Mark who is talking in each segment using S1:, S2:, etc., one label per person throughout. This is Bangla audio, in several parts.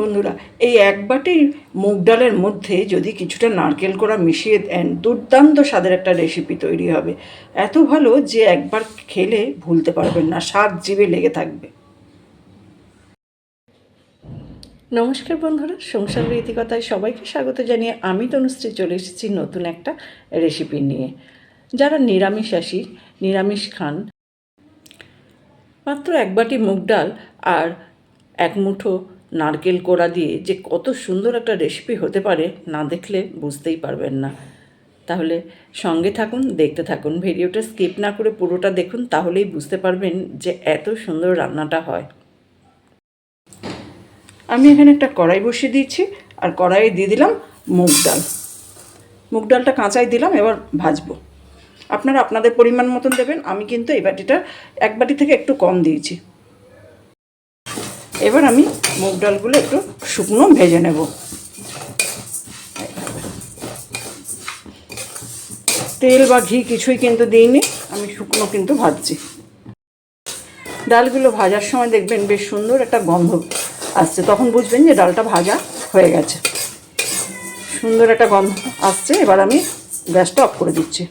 S1: বন্ধুরা, এই এক বাটি মুগ ডালের মধ্যে যদি কিছুটা নারকেল করা মিশিয়ে দেন, দুর্দান্ত স্বাদের একটা রেসিপি তৈরি হবে। এত ভালো যে একবার খেলে ভুলতে পারবেন না, স্বাদ জিভে লেগে থাকবে। নমস্কার বন্ধুরা, সংসার রীতিকথায় সবাইকে স্বাগত জানিয়ে আমি তনুশ্রী চলে এসেছি নতুন একটা রেসিপি নিয়ে। যারা নিরামিষাসী নিরামিষ খান, মাত্র এক বাটি মুগ ডাল আর এক মুঠো নারকেল কোড়া দিয়ে যে কত সুন্দর একটা রেসিপি হতে পারে, না দেখলে বুঝতেই পারবেন না। তাহলে সঙ্গে থাকুন, দেখতে থাকুন। ভিডিওটা স্কিপ না করে পুরোটা দেখুন, তাহলেই বুঝতে পারবেন যে এত সুন্দর রান্নাটা হয়। আমি এখানে একটা কড়াই বসিয়ে দিয়েছি, আর কড়াইয়ে দিয়ে দিলাম মুগ ডাল। মুগ ডালটা কাঁচাই দিলাম, এবার ভাজবো। আপনারা আপনাদের পরিমাণ মতন দেবেন, আমি কিন্তু এই বাটিটা এক বাটি থেকে একটু কম দিয়েছি। এবার আমি মুগ ডালগুলো একটু শুকনো ভেজে নেব। তেল বা ঘি কিছুই কিন্তু দিইনি, আমি শুকনো কিন্তু ভাজছি। ডালগুলো ভাজার সময় দেখবেন বেশ সুন্দর একটা গন্ধ আসছে, তখন বুঝবেন যে ডালটা ভাজা হয়ে গেছে। সুন্দর একটা গন্ধ আসছে, এবার আমি গ্যাসটা অফ করে দিচ্ছি।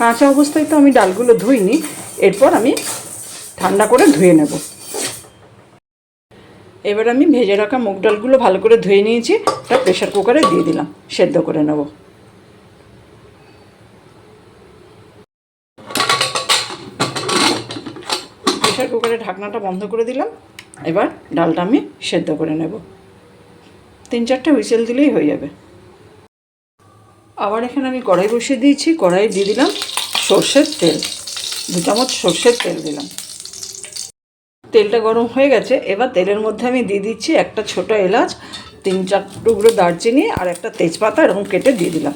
S1: কাঁচা অবস্থায় তো আমি ডালগুলো ধুইনি, এরপর আমি ঠান্ডা করে ধুয়ে নেব। এবার আমি ভেজে রাখা মুগ ডালগুলো ভালো করে ধুয়ে নিয়েছি, ওটা প্রেশার কুকারে দিয়ে দিলাম, সেদ্ধ করে নেব। প্রেশার কুকারে ঢাকনাটা বন্ধ করে দিলাম, এবার ডালটা আমি সেদ্ধ করে নেব। তিন চারটে হুইসেল দিলেই হয়ে যাবে। আবার এখানে আমি কড়াই বসিয়ে দিয়েছি কড়াই দিয়ে দিলাম সর্ষের তেল, দু চামচ সর্ষের তেল দিলাম। তেলটা গরম হয়ে গেছে, এবার তেলের মধ্যে আমি দিয়ে দিচ্ছি একটা ছোট এলাচ, তিন চার টুকরো দারচিনি আর একটা তেজপাতা এরকম কেটে দিয়ে দিলাম।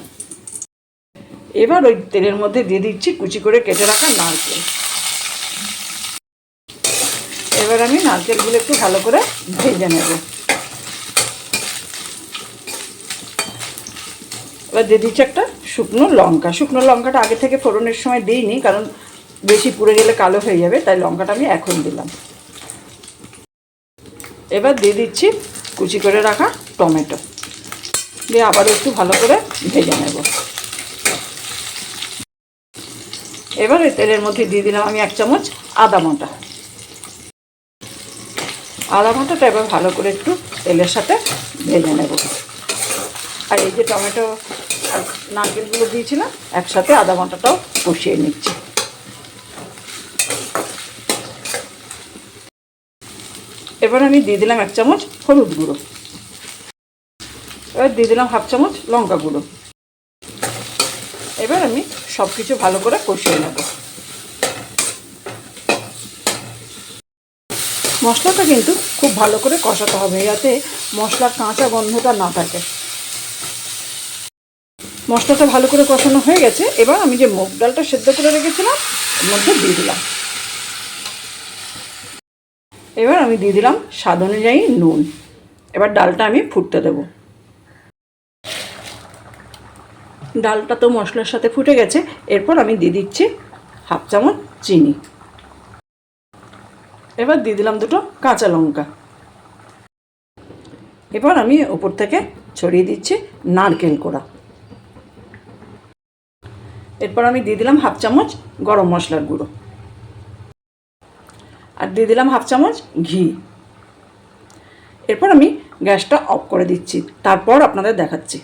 S1: এবার ওই তেলের মধ্যে দিয়ে দিচ্ছি কুচি করে কেটে রাখা নারকেল। এবার আমি নারকেলগুলো একটু ভালো করে ভেজে নেব। এবার দিয়ে দিচ্ছি একটা শুকনো লঙ্কা। শুকনো লঙ্কাটা আগে থেকে ফোড়নের সময় দিইনি, কারণ বেশি পুড়ে গেলে কালো হয়ে যাবে, তাই লঙ্কাটা আমি এখন দিলাম। এবার দিয়ে দিচ্ছি কুচি করে রাখা টমেটো। দিয়ে আবার একটু ভালো করে ভেজে নেব। এবার ওই তেলের মধ্যে দিয়ে দিলাম আমি এক চামচ আদা বাটা। আদা বাটাটা এবার ভালো করে একটু তেলের সাথে ভেজে নেব। আর এই যে টমেটো আর নারকেলগুলো দিয়েছিলাম, একসাথে আদা বাটাটাও কষিয়ে নিচ্ছি। এবার আমি দিয়ে দিলাম এক চামচ হলুদ গুঁড়ো। এবার দিয়ে দিলাম হাফ চামচ লঙ্কা গুঁড়ো। এবার আমি সব কিছু ভালো করে কষিয়ে নেব। মশলাটা কিন্তু খুব ভালো করে কষাতে হবে যাতে মশলার কাঁচা গন্ধটা না থাকে। মশলাটা ভালো করে কষানো হয়ে গেছে। এবার আমি যে মুগ ডালটা সেদ্ধ করে রেখেছিলাম মধ্যে দিয়ে দিলাম। এবার আমি দিয়ে দিলাম স্বাদ অনুযায়ী নুন। এবার ডালটা আমি ফুটতে দেব। ডালটা তো মশলার সাথে ফুটে গেছে, এরপর আমি দিয়ে দিচ্ছি হাফ চামচ চিনি। এবার দিয়ে দিলাম দুটো কাঁচা লঙ্কা। এবার আমি ওপর থেকে ছড়িয়ে দিচ্ছি নারকেল কোড়া। এরপর আমি দিয়ে দিলাম হাফ চামচ গরম মশলার গুঁড়ো। আর দিয়ে দিলাম হাফ চামচ ঘি। এরপর আমি গ্যাসটা অফ করে দিচ্ছি। তারপর আপনাদের দেখাচ্ছি।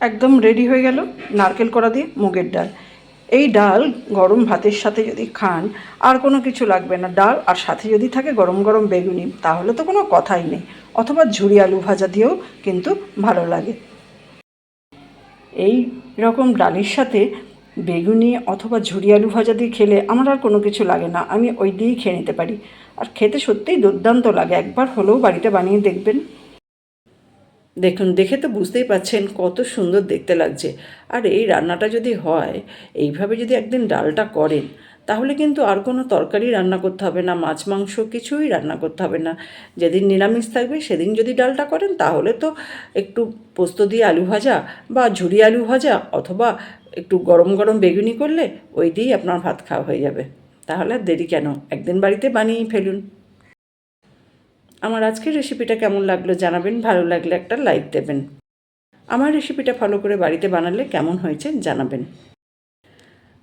S1: একদম রেডি হয়ে গেল নারকেল করা দিয়ে মুগের ডাল। এই ডাল গরম ভাতের সাথে যদি খান, আর কোনো কিছু লাগবে না। ডাল আর সাথে যদি থাকে গরম গরম বেগুনি, তাহলে তো কোনো কথাই নেই। অথবা ঝুড়ি আলু ভাজা দিয়েও কিন্তু ভালো লাগে। এই রকম ডালের সাথে বেগুনি অথবা ঝুরি আলু ভাজা দিয়ে খেলে আমার আর কোনো কিছু লাগে না, আমি ওই দিয়েই খেয়ে নিতে পারি। আর খেতে সত্যিই দুর্দান্ত লাগে, একবার হলেও বাড়িতে বানিয়ে দেখবেন। দেখুন, দেখে তো বুঝতেই পাচ্ছেন কত সুন্দর দেখতে লাগছে। আর এই রান্নাটা যদি হয়, এইভাবে যদি একদিন ডালটা করেন, তাহলে কিন্তু আর কোনো তরকারি রান্না করতে হবে না, মাছ, মাংস কিছুই রান্না করতে হবে না। যেদিন নিরামিষ থাকবে, সেদিন যদি ডালটা করেন, তাহলে তো একটু পোস্ত দিয়ে আলু ভাজা বা ঝুরি আলু ভাজা অথবা একটু গরম গরম বেগুনি করলে ওই দিয়েই আপনার ভাত খাওয়া হয়ে যাবে। তাহলে দেরি কেন? একদিন বাড়িতে বানিয়েই ফেলুন। আমার আজকের রেসিপিটা কেমন লাগল জানাবেন, ভালো লাগলে একটা লাইক দেবেন। আমার রেসিপিটা ফলো করে বাড়িতে বানালে কেমন হয়েছে জানাবেন।